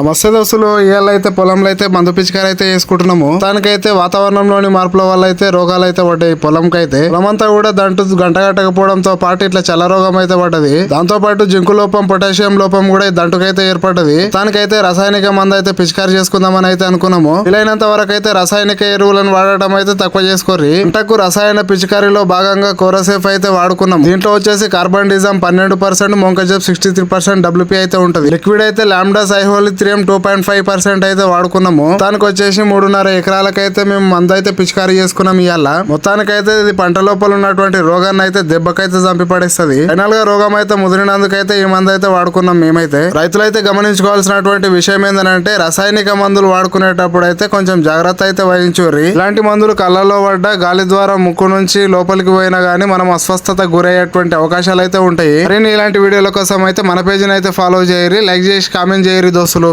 నమస్తే దోస్తులు ఇవాళ అయితే పొలంలో అయితే మందు పిచికారి అయితే వేసుకుంటున్నాము దానికైతే వాతావరణంలోని మార్పుల వల్ల అయితే రోగాలు అయితే పడ్డాయి. పొలంకి అయితే పొలమంతా కూడా దంటు గంట గట్టకపోవడంతో పాటు ఇట్లా చల్ల రోగం అయితే పడ్డది. దాంతో పాటు జింకు లోపం పొటాషియం లోపం కూడా దంటుకైతే ఏర్పడ్డది. దానికైతే రసాయనిక మందు అయితే పిచికారి చేసుకుందామని అయితే అనుకున్నాము. వీలైనంత వరకు అయితే రసాయనిక ఎరువులను వాడటం అయితే తక్కువ చేసుకోర్రి. ఇంటకు రసాయన పిచికారిలో భాగంగా కోరసేఫ్ అయితే వాడుకున్నాం దీంట్లో వచ్చేసి కార్బన్ డిజం పన్నెండు percent మొంకజబ్ sixty three percent W P అయితే ఉంటుంది. లిక్విడ్ అయితే లాంబ్డా సైహోలిత్రియం టూ పాయింట్ ఫైవ్ పర్సెంట్ అయితే వాడుకున్నాము. దానికి వచ్చేసి మూడున్నర ఎకరాలకైతే మేము మందు అయితే పిచికారి చేసుకున్నాం ఇవాళ మొత్తానికైతే ఇది పంట లోపల ఉన్నటువంటి రోగాన్ని అయితే దెబ్బకైతే చంపి పడేస్తుంది ఫైనల్గా రోగం అయితే ముదిరినందుకైతే ఈ మందు అయితే వాడుకున్నాం మేమైతే. రైతులైతే గమనించుకోవాల్సినటువంటి విషయం ఏంటంటే రసాయనిక మందులు వాడుకునేటప్పుడు అయితే కొంచెం జాగ్రత్త అయితే వహించుర్రి. ఇలాంటి మందులు కళ్ళలో పడ్డ గాలి ద్వారా ముక్కు నుంచి లోపలికి పోయినా గానీ మనం అస్వస్థత గురయ్యేటువంటి అవకాశాలు అయితే ఉంటాయి. మరిన్ని ఇలాంటి వీడియోల కోసం అయితే మన పేజీని అయితే ఫాలో చేయరు లైక్ చేసి కామెంట్ చేయరు దోస్తులు.